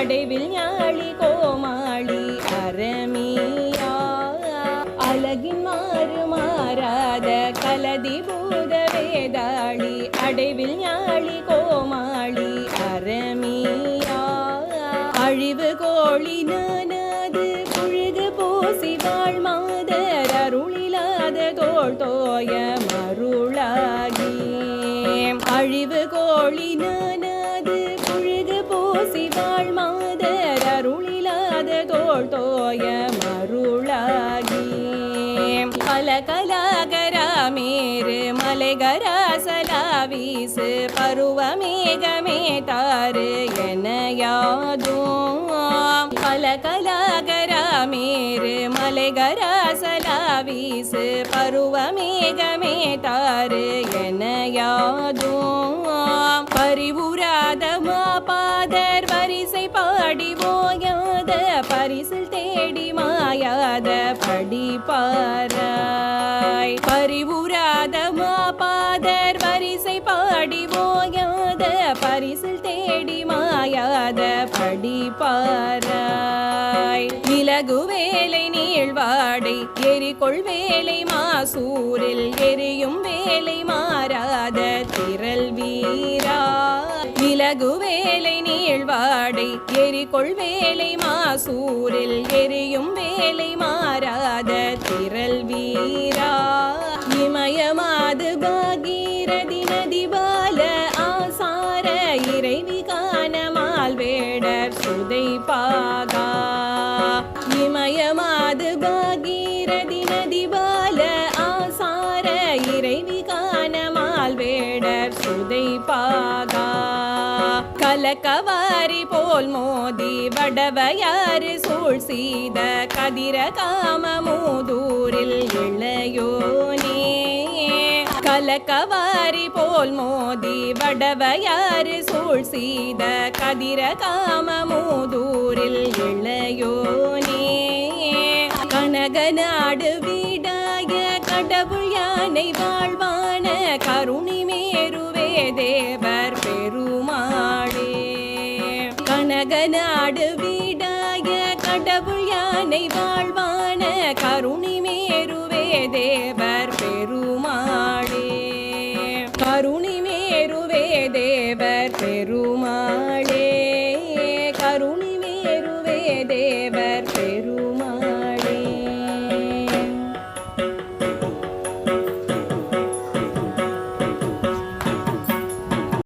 அடைவில் ஞாழி கோமாளி அரமியா அழகின் மாறு மாறாத கலதி பூத வேதாளி அடைவில் ஞாழி கோமாளி அரமியா அழிவு கோழி நானாது புழுகு பூசி வாழ் மாதர் அருளிலாத கோள் தோய அருளிலாத தோள் தோய மருளாகி பல கலாகராமேரு மலைகராசலா வீசு பருவமேகமே தாரு என யாதும். பல கலாகராமேரு மலைகராசலா வீசு பருவமேகமே தாரு என பரிசில் தேடி மாயாத படிப்பாராய். பரிவுராத மாபாதர் வரிசை பாடி ஓயாத பரிசில் தேடி மாயாத படிப்பாராய். விலகு வேலை நீழ்வாடை எரிகொள் வேலை மாசூரில் எரியும் வேலை மாறாத திரள் வீரா விலகு வேலை நீழ்வாடை எரிகொள் வேலை மாசூரில் எரியும் வேலை மாறாத திரள் வீரா. இமயமாது பாகீரதி நதிபால ஆசார இறைவி காணமால் வேடர் சுதை பாகா. இமயமாது பாகீரதி நதிபால ஆசார இறைவி காணமால் வேடர் சுதை பாகா. கலக்கவாரி போல் மோதி வடவையாறு சூழ் செய்த கதிர காம மூதூரில் இளையோனே கலக்கவாரி போல் மோதி வடவையாறு சூழ் செய்த கதிர காம மூதூரில் இளையோனே கனகநாடு வீடாய கடவுள் யானை வாழ்வான கருணி மேருவே தேவர் கடவுள் வாழ்வான கருணி மேருவே தேவர் பெருமாளே. கருணி மேருவே தேவர் பெருமாளே. கருணி மேருவே தேவர்